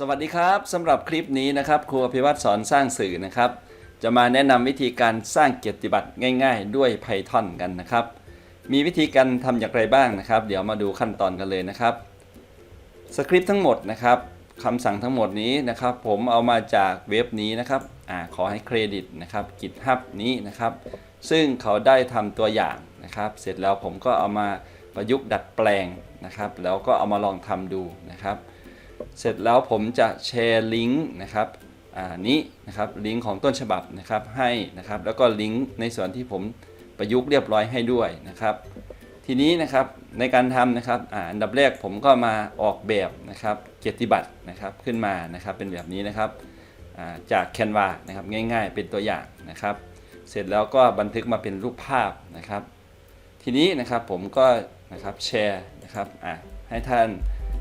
สวัสดีครับสำหรับคลิปนี้นะครับครูอภิวัตรสอนสร้างสื่อนะครับ จะมาแนะนำวิธีการสร้างเกียรติบัตรง่าย ๆ ด้วย Python กันนะครับ มีวิธีการทำอย่างไรบ้างนะครับ เดี๋ยวมาดูขั้นตอนกันเลยนะครับสคริปต์ทั้งหมดนะครับคำสั่งทั้งหมดนี้นะครับ ผมเอามาจากเว็บนี้นะครับอ่าขอให้เครดิตนะครับ GitHub นี้นะครับ ซึ่งเขาได้ทำตัวอย่างนะครับ เสร็จแล้วผมก็เอามาประยุกต์ดัดแปลงนะครับ แล้วก็เอามาลองทำดูนะครับ เสร็จแล้วผมจะแชร์ลิงก์นะครับอ่านี้นะครับลิงก์ของต้นฉบับนะครับให้นะครับแล้วก็ลิงก์ในส่วนที่ผมประยุกต์เรียบร้อยให้ด้วยนะครับ ทีนี้นะครับในการทำนะครับอาอันดับแรกผมก็มาออกแบบนะครับเกียรติบัตรนะครับขึ้นมานะครับเป็นแบบนี้นะครับอ่าจาก Canva นะครับง่ายๆ เป็นตัวอย่างนะครับ เสร็จแล้วก็บันทึกมาเป็นรูปภาพนะครับ ทีนี้นะครับผมก็นะครับแชร์นะครับอะให้ท่าน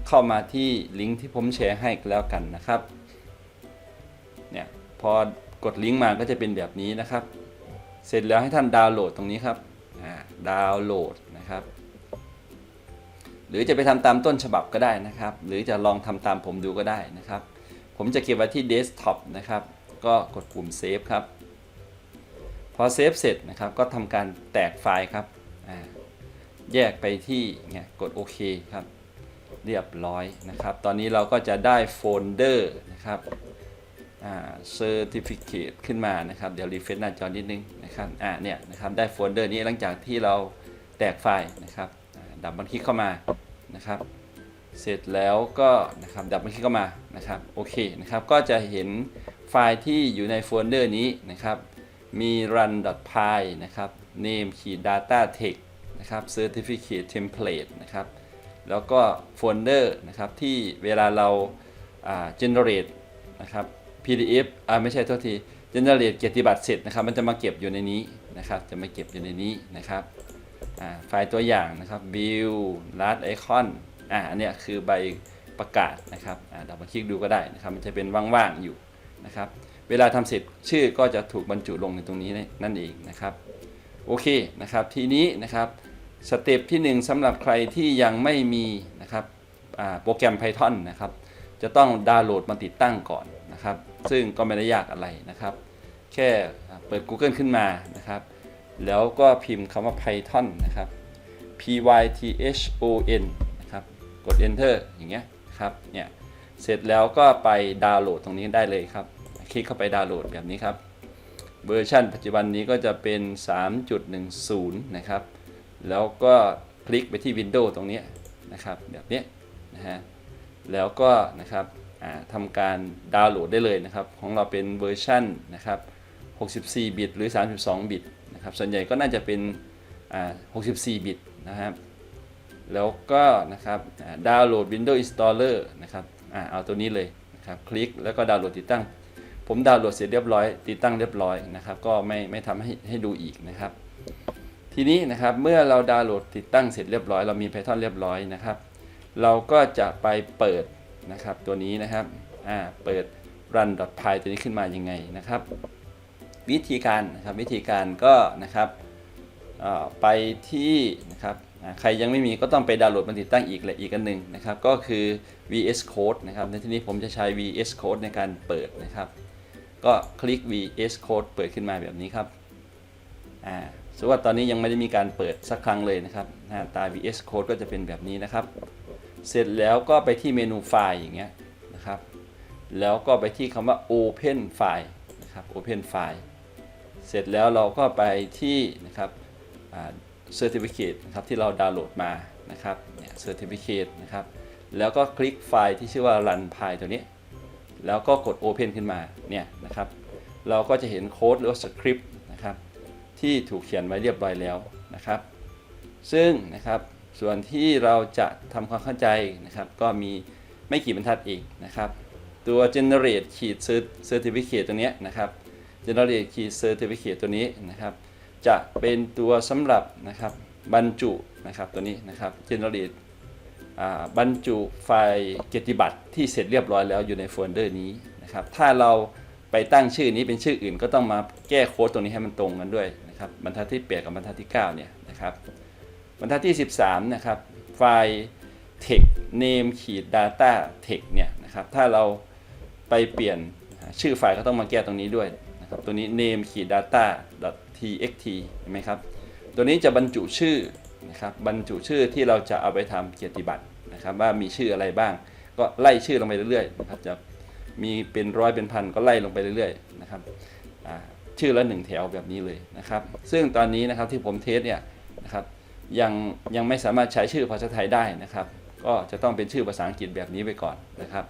เข้ามาที่ลิงก์ที่ผมแชร์ให้ก็แล้วกันนะครับ เนี่ยพอกดลิงก์มาก็จะเป็นแบบนี้นะครับ เสร็จแล้วให้ท่านดาวน์โหลดตรงนี้ครับดาวน์โหลดนะครับ หรือจะไปทำตามต้นฉบับก็ได้นะครับ หรือจะลองทำตามผมดูก็ได้นะครับ ผมจะเก็บไว้ที่เดสก์ท็อปนะครับ ก็กดปุ่มเซฟครับ พอเซฟเสร็จนะครับ ก็ทำการแตกไฟล์ครับ แยกไปที่เนี่ยกดโอเคครับ เรียบร้อยนะครับ ตอนนี้เราก็จะได้โฟลเดอร์นะครับอ่า certificate ขึ้นมานะครับ เดี๋ยวรีเฟรชหน้าจอนิดนึงนะครับอ่าเนี่ยนะครับได้โฟลเดอร์นี้หลังจากที่เราแตกไฟล์นะครับดับเบิลคลิกเข้ามานะครับ เสร็จแล้วก็นะครับดับเบิลคลิกเข้ามานะครับโอเคนะครับก็จะเห็นไฟล์ที่อยู่ในโฟลเดอร์นี้นะครับมี run.py นะครับ name ขีด data text นะครับ certificate template นะครับ แล้วก็โฟลเดอร์นะครับที่เวลาเราอ่า generate นะครับ PDF อ่าไม่ใช่โทษที generate เกียรติบัตรเสร็จนะครับ มันจะมาเก็บอยู่ในนี้นะครับ จะมาเก็บอยู่ในนี้นะครับไฟล์ตัวอย่างนะครับ view last icon อ่าอันเนี้ยคือใบประกาศนะครับอ่าเรามาคลิกดูก็ได้นะครับ มันจะเป็นว่างๆอยู่นะครับ เวลาทำเสร็จชื่อก็จะถูกบรรจุลงในตรงนี้นั่นเองนะครับ โอเคนะครับ ทีนี้นะครับ สเต็ปที่ 1สำหรับใครที่ยังไม่มีนะครับโปรแกรม Python นะครับ จะต้องดาวน์โหลดมาติดตั้งก่อนนะครับ ซึ่งก็ไม่ได้ยากอะไรนะครับ แค่เปิด Google ขึ้นมานะครับ แล้วก็พิมพ์คำว่า Python นะครับ P Y T H O N นะครับ กด Enter อย่างเงี้ยครับเนี่ยเสร็จแล้วก็ไปดาวน์โหลดตรงนี้ได้เลยครับ คลิกเข้าไปดาวน์โหลดแบบนี้ครับ เวอร์ชันปัจจุบันนี้ก็จะเป็น 3.10 นะครับ แล้วก็คลิกไปที่ Windows ตรงนี้นะครับแบบนี้นะฮะแล้วก็นะครับทำการดาวน์โหลดได้เลยนะครับ ของเราเป็นเวอร์ชันนะครับ 64 บิตหรือ 32 บิตนะครับ ส่วนใหญ่ก็น่าจะเป็น64 บิตนะครับ แล้วก็นะครับดาวน์โหลด Windows Installer นะครับอเอาตัวนี้เลยนะครับคลิกแล้วก็ดาวน์โหลดติดตั้ง ผมดาวน์โหลดเสร็จเรียบร้อย ติดตั้งเรียบร้อยนะครับ ก็ไม่ไม่ทำให้ให้ดูอีกนะครับ ทีนี้นะครับเมื่อเราดาวน์โหลดติดตั้งเสร็จเรียบร้อยเรามี Python เรียบร้อยนะครับ เราก็จะไปเปิดนะครับตัวนี้นะครับอ่าเปิด run.py ตัวนี้ขึ้นมายังไงนะครับ วิธีการนะครับวิธีการก็นะครับไปที่นะครับใครยังไม่มีก็ต้องไปดาวน์โหลดมาติดตั้งอีกแหละอีกอันหนึ่งนะครับ ก็คือ VS Code นะครับในที่นี้ผมจะใช้ VS Code ในการเปิดนะครับ ก็คลิก VS Code เปิดขึ้นมาแบบนี้ครับอ่า สว่าตอนนี้ยังไม่ได้มีการเปิดสักครั้งเลยนะครับ หน้าตา VS Code ก็จะเป็นแบบนี้นะครับ เสร็จแล้วก็ไปที่เมนูไฟล์อย่างเงี้ยนะครับ แล้วก็ไปที่คำว่า Open File นะครับ Open File เสร็จแล้วเราก็ไปที่นะครับ Certificate นะครับที่เราดาวน์โหลดมานะครับ Certificate นะครับ แล้วก็คลิกไฟล์ที่ชื่อว่า Run File ตัวนี้ แล้วก็กด Open ขึ้นมาเนี่ยนะครับ เราก็จะเห็นโค้ดหรือว่าสคริปต์ ที่ถูกเขียนไว้เรียบร้อยแล้วนะครับ ซึ่งนะครับส่วนที่เราจะทำความเข้าใจนะครับ ก็มีไม่กี่บรรทัดเองนะครับ ตัว generate ขีด certificate ตัวนี้นะครับ generate ขีด certificate ตัวนี้นะครับ จะเป็นตัวสำหรับนะครับบรรจุนะครับตัวนี้นะครับ generate บรรจุไฟล์เกียรติบัตรที่เสร็จเรียบร้อยแล้วอยู่ในโฟลเดอร์นี้นะครับ ถ้าเราไปตั้งชื่อนี้เป็นชื่ออื่นก็ต้องมาแก้โค้ดตรงนี้ให้มันตรงกันด้วย นะครับบรรทัดที่ 8 กับบรรทัดที่ 9 เนี่ยนะครับบรรทัดที่ 13 นะครับไฟล์ text name ขีด data text เนี่ยนะครับถ้าเราไปเปลี่ยนชื่อไฟล์ก็ต้องมาแก้ตรงนี้ด้วยนะครับตัวนี้ name ขีด data txt เห็นไหมครับตัวนี้จะบรรจุชื่อนะครับบรรจุชื่อที่เราจะเอาไปทำเกียรติบัตรนะครับว่ามีชื่ออะไรบ้าง ก็ไล่ชื่อลงไปเรื่อยๆนะครับจะมีเป็นร้อยเป็นพันก็ไล่ลงไปเรื่อยๆนะครับ ชื่อละหนึ่งแถวแบบนี้เลยนะครับ ซึ่งตอนนี้นะครับที่ผมเทสเนี่ยนะครับยังยังไม่สามารถใช้ชื่อภาษาไทยได้นะครับ ก็จะต้องเป็นชื่อภาษาอังกฤษแบบนี้ไปก่อนนะครับ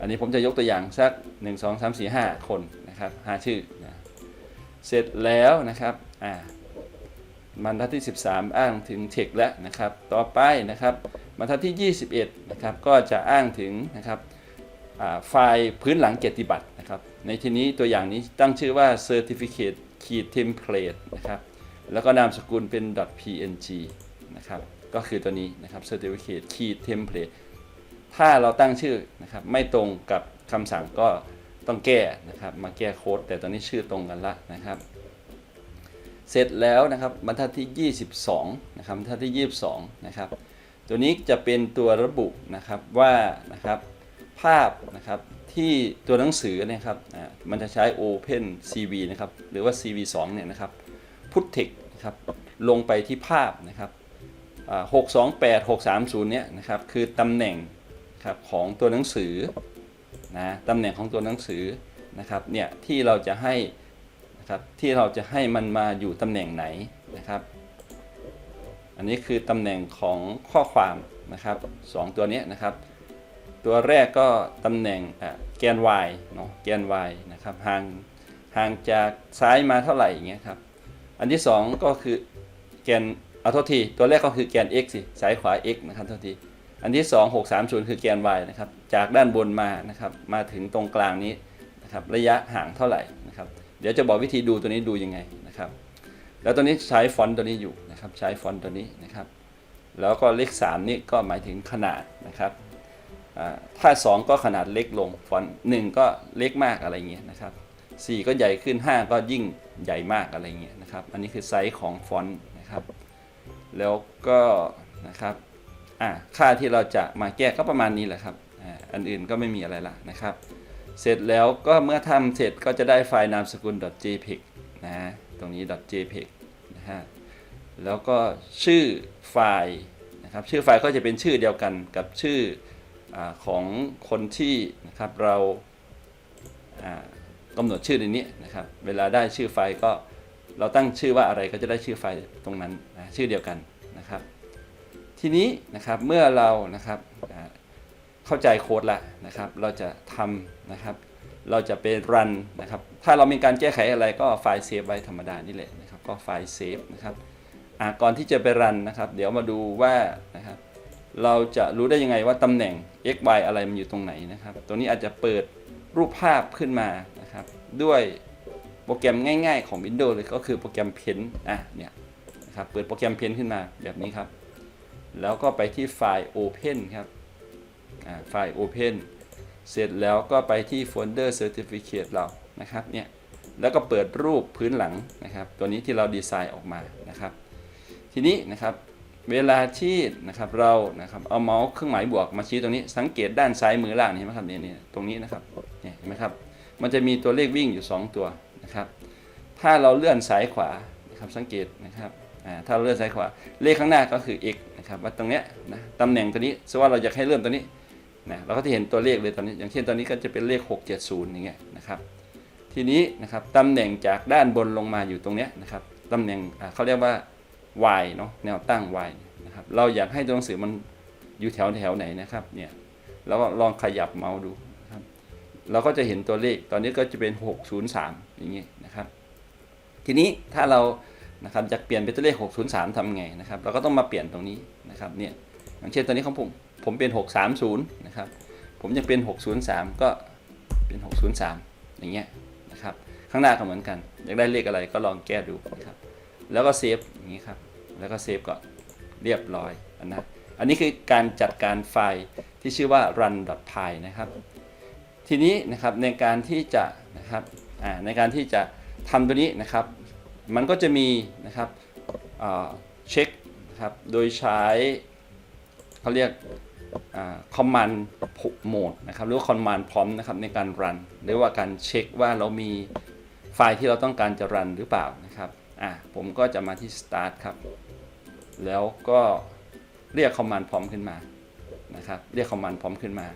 อันนี้ผมจะยกตัวอย่างสัก 1 2 3 4 5 คนนะครับ5ชื่อนะเสร็จแล้วนะครับอ่าบรรทัดที่ 13 อ้างถึงเทคแล้วนะครับ ต่อไปนะครับบรรทัดที่ 21นะครับก็จะอ้างถึงนะครับอ่าไฟล์พื้นหลังเกียรติบัตร ในที่นี้ตัวอย่างนี้ตั้งชื่อว่า certificate ขีด template นะครับแล้วก็นามสกุลเป็น .png นะครับก็คือตัวนี้นะครับ certificate ขีด template ถ้าเราตั้งชื่อนะครับไม่ตรงกับคำสั่งก็ต้องแก้นะครับมาแก้โค้ดแต่ตอนนี้ชื่อตรงกันละนะครับ เสร็จแล้วนะครับบรรทัดที่ 22นะครับบรรทัดที่ 22นะครับตัวนี้จะเป็นตัวระบุนะครับว่านะครับภาพนะครับ ที่ตัวหนังสือเนะครับอ่ามันจะใช้ Open CV นะครับหรือว่า CV 2เนี่ยนะครับพุทเทคนะครับลงไปที่ภาพนะครับอ่า628 630เนี่ยนะครับคือตำแหน่งครับของตัวหนังสือนะตำแหน่งของตัวหนังสือนะครับเนี่ยที่เราจะให้นะครับที่เราจะให้มันมาอยู่ตำแหน่งไหนนะครับ อันนี้คือตำแหน่งของข้อความนะครับสองตัวนี้นะครับ ตัวแรกก็ตำแหน่งแกน y เนาะแกน y นะครับห่างห่างจากซ้ายมาเท่าไหร่อย่างเงี้ยครับอันที่ 2 ก็คือแกนเอาโทษทีตัวแรกก็คือแกน x สิซ้ายขวา x นะครับโทษทีอันที่ 2 6 3 0 คือแกน y นะครับจากด้านบนมานะครับมาถึงตรงกลางนี้นะครับระยะห่างเท่าไหร่นะครับเดี๋ยวจะบอกวิธีดูตัวนี้ดูยังไงนะครับแล้วตัวนี้ใช้ฟอนต์ตัวนี้อยู่นะครับใช้ฟอนต์ตัวนี้นะครับแล้วก็เลข3นี่ก็หมายถึงขนาดนะครับ ถ้า 2 ก็ขนาดเล็กลงฟอนต์1ก็เล็กมากอะไรเงี้ยนะครับ4ก็ใหญ่ขึ้น 5 ก็ยิ่งใหญ่มากอะไรเงี้ยนะครับ อันนี้คือไซส์ของฟอนต์นะครับ แล้วก็นะครับอ่าค่าที่เราจะมาแก้ก็ประมาณนี้แหละครับอันอื่นก็ไม่มีอะไรละนะครับ เสร็จแล้วก็เมื่อทำเสร็จก็จะได้ไฟล์นามสกุล .jpg นะฮะตรงนี้ .jpg นะฮะแล้วก็ชื่อไฟล์นะครับ ชื่อไฟล์ก็จะเป็นชื่อเดียวกันกับชื่อ อของคนที่นะครับเราอ่ากำหนดชื่อในนี้นะครับ เวลาได้ชื่อไฟล์ก็เราตั้งชื่อว่าอะไรก็จะได้ชื่อไฟล์ตรงนั้นนะชื่อเดียวกันนะครับ ทีนี้นะครับเมื่อเรานะครับเข้าใจโค้ดแล้วนะครับ เราจะทำนะครับ เราจะไปรันนะครับ ถ้าเรามีการแก้ไขอะไรก็ไฟล์เซฟไว้ธรรมดานี่แหละนะครับ ก็ไฟล์เซฟนะครับก่อนที่จะไปรันนะครับ เดี๋ยวมาดูว่า เราจะรู้ได้ยังไงว่าตำแหน่ง x y อะไรมันอยู่ตรงไหนนะครับ ตัวนี้อาจจะเปิดรูปภาพขึ้นมานะครับ ด้วยโปรแกรมง่ายๆของ Windows เลยก็คือโปรแกรม Pen อะเนี่ยนะครับเปิดโปรแกรม Pen ขึ้นมาแบบนี้ครับ แล้วก็ไปที่ไฟล์ Open ครับอ่าไฟล์ Open เสร็จแล้วก็ไปที่โฟลเดอร์ Certificate เรานะครับเนี่ยแล้วก็เปิดรูปพื้นหลังนะครับ ตัวนี้ที่เราดีไซน์ออกมานะครับ ทีนี้นะครับ เวลาที่นะครับเรานะครับเอาเมาส์เครื่องหมายบวกมาชี้ตรงนี้ สังเกตด้านซ้ายมือล่างนี่เห็นไหมครับเนี่ยเนี่ยตรงนี้นะครับเนี่ยเห็นไหมครับ มันจะมีตัวเลขวิ่งอยู่ 2 ตัวนะครับ ถ้าเราเลื่อนซ้ายขวานะครับสังเกตนะครับถ้าเราเลื่อนซ้ายขวาเลขข้างหน้าก็คือ x นะครับว่าตรงเนี้ยนะตำแหน่งตัวนี้สมมติว่าเราอยากให้เลื่อนตัวนี้นะเราก็จะเห็นตัวเลขเลยตอนนี้ อย่างเช่นตอนนี้ก็จะเป็นเลข 670อย่างเงี้ยนะครับทีนี้นะครับตำแหน่งจากด้านบนลงมาอยู่ตรงเนี้ยนะครับตำแหน่งเขาเรียกว่า y เนาะแนวตั้ง y นะครับเราอยากให้ตัวหนังสือมันอยู่แถวแถวไหนนะครับเนี่ยเราก็ลองขยับเมาส์ดูนะครับเราก็จะเห็นตัวเลขตอนนี้ก็จะเป็น 603 อย่างนี้นะครับ ทีนี้ถ้าเรานะครับจะเปลี่ยนเป็นตัวเลข 603ทำไงนะครับเราก็ต้องมาเปลี่ยนตรงนี้นะครับเนี่ยอย่างเช่นตอนนี้ของผมผมเป็น 630 นะครับ ผมจะเป็น 603 ก็เป็น 603 อย่างเงี้ยนะครับ ข้างหน้าก็เหมือนกัน อยากได้เลขอะไรก็ลองแก้ดูนะครับ แล้วก็เซฟอย่างนี้ครับ แล้วก็เซฟก็เรียบร้อยนะอันนี้คือการจัดการไฟล์ที่ชื่อว่า run.py นะครับ ทีนี้นะครับในการที่จะนะครับในการที่จะทำตัวนี้นะครับ มันก็จะมีนะครับเช็คนะครับโดยใช้เขาเรียกคอมมานด์โหมดนะครับหรือว่าคอมมานด์พร้อมนะครับในการรันหรือว่าการเช็คว่าเรามีไฟล์ที่เราต้องการจะรันหรือเปล่านะครับอ่าผมก็จะมาที่ start ครับ แล้วก็เรียกคอมมานด์พร้อมขึ้นมานะครับเรียกคอมมานด์พร้อมขึ้นมา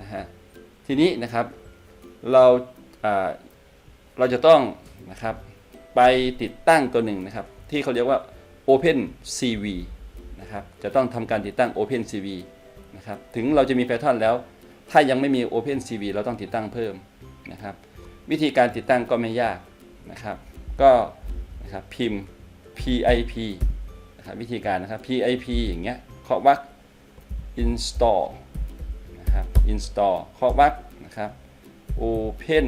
นะฮะทีนี้นะครับเราเราจะต้องนะครับไปติดตั้งตัวหนึ่งนะครับ ที่เขาเรียกว่า Open CV นะครับจะต้องทำการติดตั้ง Open CV นะครับถึงเราจะมี Python แล้ว ถ้ายังไม่มี Open CV เราต้องติดตั้งเพิ่มนะครับ วิธีการติดตั้งก็ไม่ยากนะครับ ก็นะครับพิมพ์ pip นะครับวิธีการนะครับ pip อย่างเงี้ยเคาะวัก install นะครับ install เคาะวักนะครับ open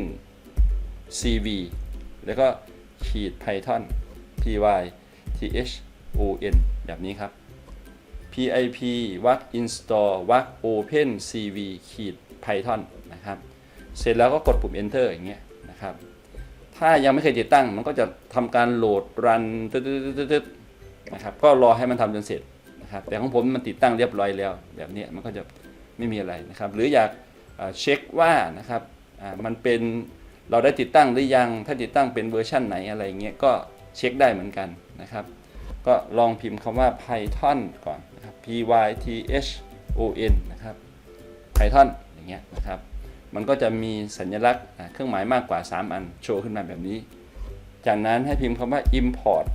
cv แล้วก็ขีด python py th o n แบบนี้ครับ pip วัก install วัก open cv ขีด python นะครับ เสร็จแล้วก็กดปุ่ม enter อย่างเงี้ยนะครับ ถ้ายังไม่เคยติดตั้งมันก็จะทำการโหลดรันตึ๊ดๆๆ นะครับก็รอให้มันทำจนเสร็จนะครับแต่ของผมมันติดตั้งเรียบร้อยแล้ว แบบนี้มันก็จะไม่มีอะไรนะครับ หรืออยากเช็คว่านะครับมันเป็นเราได้ติดตั้งหรือยัง ถ้าติดตั้งเป็นเวอร์ชั่นไหนอะไรเงี้ยก็เช็คได้เหมือนกันนะครับ ก็ลองพิมพ์คำว่า Python ก่อนนะครับ P Y T H O N นะครับ Python อย่างเงี้ยนะครับ มันก็จะมีสัญลักษณ์เครื่องหมายมากกว่า 3 อันโชว์ขึ้นมาแบบนี้ จากนั้นให้พิมพ์คำว่า import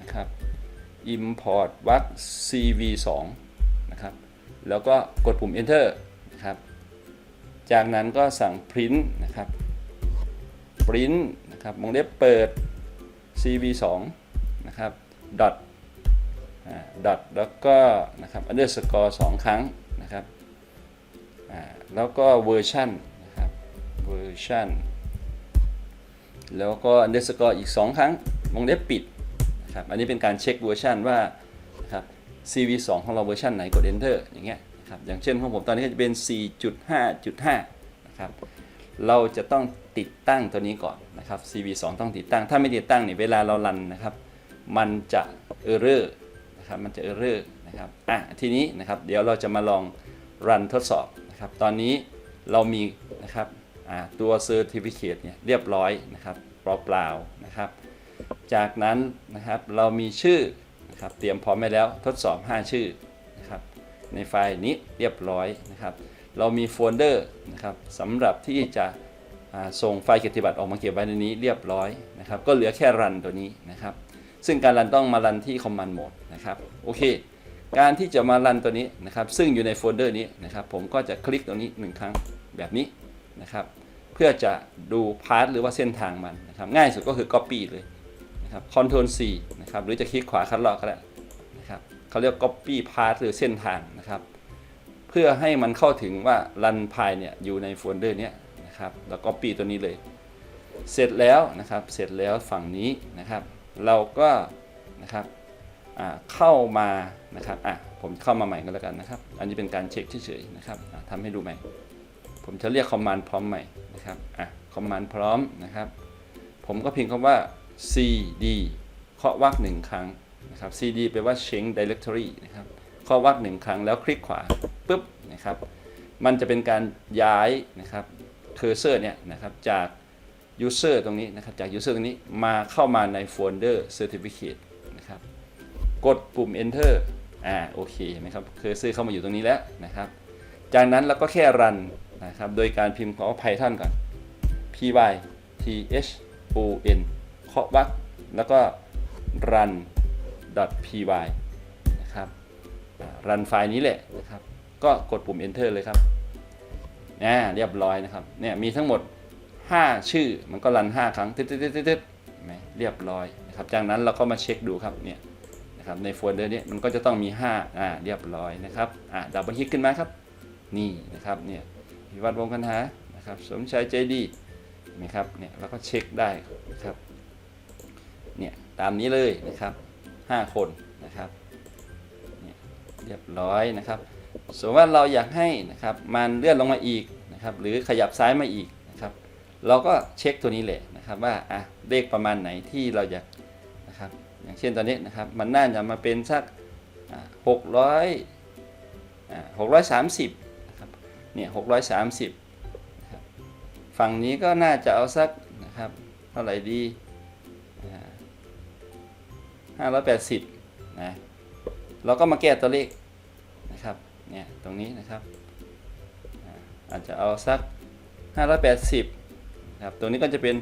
นะครับ import วัก cv2 นะครับ แล้วก็กดปุ่ม enter นะครับ จากนั้นก็สั่ง print นะครับ print นะครับวงเล็บเปิด cv2 นะครับ dot dot แล้วก็นะครับ underscore สองครั้งนะครับ แล้วก็เวอร์ชันะครับเวอร์ชันแล้วก็ underscore อีก 2 ครั้งวงเล็บปิด ครับอันนี้เป็นการเช็คเวอร์ชันว่าครับ CV2 ของเราเวอร์ชันไหนกด enter อย่างเงี้ยครับอย่างเช่นของผมตอนนี้ก็จะเป็น 4.5.5 นะครับเราจะต้องติดตั้งตัวนี้ก่อนนะครับ CV2 ต้องติดตั้ง ถ้าไม่ติดตั้งเนี่ยเวลาเรารันนะครับ มันจะ error นะครับมันจะ error นะครับอะทีนี้นะครับเดี๋ยวเราจะมาลองรันทดสอบนะครับตอนนี้เรามีนะครับอ่าตัว Certificate เนี่ยเรียบร้อยนะครับเปล่าๆนะครับ จากนั้นนะครับเรามีชื่อนะครับเตรียมพร้อมไว้แล้วทดสอบ 5 ชื่อนะครับในไฟล์นี้เรียบร้อยนะครับ เรามีโฟลเดอร์นะครับสำหรับที่จะส่งไฟล์เกียรติบัตรออกมาเก็บไว้ในนี้เรียบร้อยนะครับ ก็เหลือแค่รันตัวนี้นะครับ ซึ่งการรันต้องมารันที่ Command Mode นะครับโอเค การที่จะมารันตัวนี้นะครับ ซึ่งอยู่ในโฟลเดอร์นี้นะครับ ผมก็จะคลิกตรงนี้หนึ่งครั้งแบบนี้นะครับ เพื่อจะดูพาร์ทหรือว่าเส้นทางมันนะครับ ง่ายสุดก็คือ Copy เลย นะครับ Ctrl C นะครับหรือจะคลิกขวาคัดลอกก็ได้นะครับเขาเรียก Copy Path หรือเส้นทางนะครับ เพื่อให้มันเข้าถึงว่ารันพายเนี่ยอยู่ในโฟลเดอร์เนี้ยนะครับแล้ว Copy ตัวนี้เลย เสร็จแล้วนะครับเสร็จแล้วฝั่งนี้นะครับ เราก็นะครับอ่าเข้ามานะครับอะผมเข้ามาใหม่ก็แล้วกันนะครับ อันนี้เป็นการเช็คเฉยๆนะครับทำให้ดูใหม่ ผมจะเรียกคอมมานด์พร้อมใหม่นะครับอะคอมมานด์พร้อมนะครับ ผมก็พิมพ์คำว่า cd เคาะวรรคหนึ่งครั้งนะครับ cd แปลว่า change directory นะครับเคาะวรรคหนึ่งครั้งแล้วคลิกขวาปุ๊บนะครับ มันจะเป็นการย้ายนะครับเคอร์เซอร์เนี่ยนะครับจาก user ตรงนี้นะครับจาก user ตรงนี้มาเข้ามาในโฟลเดอร์ certificate นะครับกดปุ่ม enter อ่าโอเคเห็นไหมครับเคอร์เซอร์เข้ามาอยู่ตรงนี้แล้วนะครับ จากนั้นเราก็แค่รันนะครับโดยการพิมพ์คำว่า Python ก่อน py t h o n เคาะวรรคแล้วก็ run py นะครับ รันไฟล์นี้แหละนะครับ ก็กดปุ่ม enter เลยครับอ่าเรียบร้อยนะครับ เนี่ยมีทั้งหมด 5 ชื่อ มันก็รัน 5 ครั้งตึ๊ดตึ๊ดตึ๊ดตึ๊ดเห็นไหมเรียบร้อยนะครับ จากนั้นเราก็มาเช็คดูครับ เนี่ยนะครับ ในโฟลเดอร์นี้มันก็จะต้องมี 5 อ่า เรียบร้อยนะครับ อ่าดับเบิลคลิกขึ้นมาครับ นี่นะครับ เนี่ยพิวัตรวงคันหา นะครับ สมชายใจดีเห็นะครับ เนี่ยเราก็เช็คได้นะครับ เนี่ยตามนี้เลยนะครับ 5 คนนะครับเเรียบร้อยนะครับสมมติว่าเราอยากให้นะครับมันเลื่อนลงมาอีกนะครับหรือขยับซ้ายมาอีกนะครับเราก็เช็คตัวนี้แหละนะครับว่าอะเลขประมาณไหนที่เราอยากนะครับอย่างเช่นตอนนี้นะครับมันน่าจะมาเป็นสักหกร้อยหกร้อยสามสิบนะครับเนี่ยหกร้อยสามสิบฝั่งนี้ก็น่าจะเอาสักนะครับเท่าไหร่ดี ห้าร้อยแปดสิบนะเราก็มาแก้ตัวเลขนะครับเนี่ยตรงนี้นะครับอาจจะเอาสัก 580นะครับตัวนี้ก็จะเป็น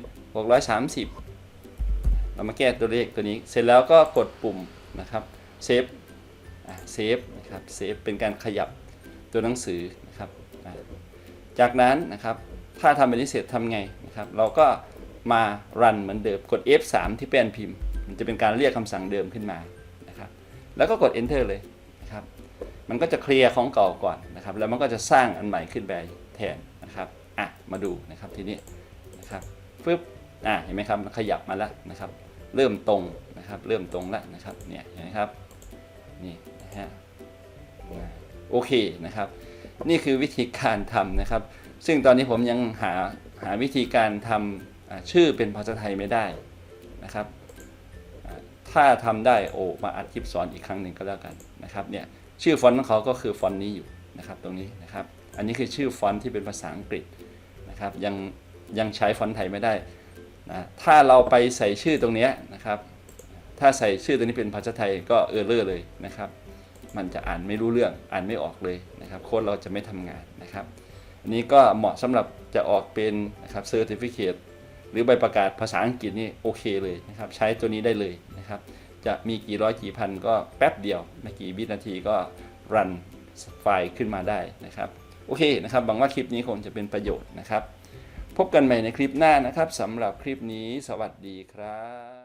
630 เรามาแก้ตัวเลขตัวนี้ เสร็จแล้วก็กดปุ่มนะครับเซฟเซฟนะครับเซฟเป็นการขยับตัวหนังสือนะครับจากนั้นนะครับถ้าทำเป็นนี้เสร็จทำไงนะครับ เราก็มารันเหมือนเดิมกด F3 ที่แป้นพิมพ์ มันจะเป็นการเรียกคำสั่งเดิมขึ้นมานะครับ แล้วก็กด Enter เลยนะครับ มันก็จะเคลียร์ของเก่าก่อนนะครับ แล้วมันก็จะสร้างอันใหม่ขึ้นไปแทนนะครับอะมาดูนะครับทีนี้นะครับฟึ๊บอะเห็นไหมครับมันขยับมาแล้วนะครับ เริ่มตรงนะครับ เริ่มตรงแล้วนะครับเนี่ยเห็นไหมครับนี่นะฮะโอเคนะครับ นี่คือวิธีการทำนะครับ ซึ่งตอนนี้ผมยังหาหาวิธีการทำชื่อเป็นภาษาไทยไม่ได้นะครับ ถ้าทำได้โอ้มาอัดคลิปสอนอีกครั้งหนึ่งก็แล้วกันนะครับเนี่ยชื่อฟอนต์ของเขาก็คือฟอนต์นี้อยู่นะครับตรงนี้นะครับ อันนี้คือชื่อฟอนต์ที่เป็นภาษาอังกฤษนะครับยังยังใช้ฟอนต์ไทยไม่ได้นะถ้าเราไปใส่ชื่อตรงนี้นะครับถ้าใส่ชื่อตัวนี้เป็นภาษาไทยก็เออเลอร์เลยนะครับ มันจะอ่านไม่รู้เรื่องอ่านไม่ออกเลยนะครับ โค้ดเราจะไม่ทำงานนะครับ อันนี้ก็เหมาะสำหรับจะออกเป็นนะครับเซอร์ติฟิเคตหรือใบประกาศภาษาอังกฤษนี่โอเคเลยนะครับ ใช้ตัวนี้ได้เลย นะครับ จะมีกี่ร้อยกี่พันก็แป๊บเดียว ไม่กี่วินาทีก็รันไฟล์ขึ้นมาได้นะครับ โอเคนะครับหวังว่าคลิปนี้คงจะเป็นประโยชน์นะครับ พบกันใหม่ในคลิปหน้านะครับสำหรับคลิปนี้สวัสดีครับ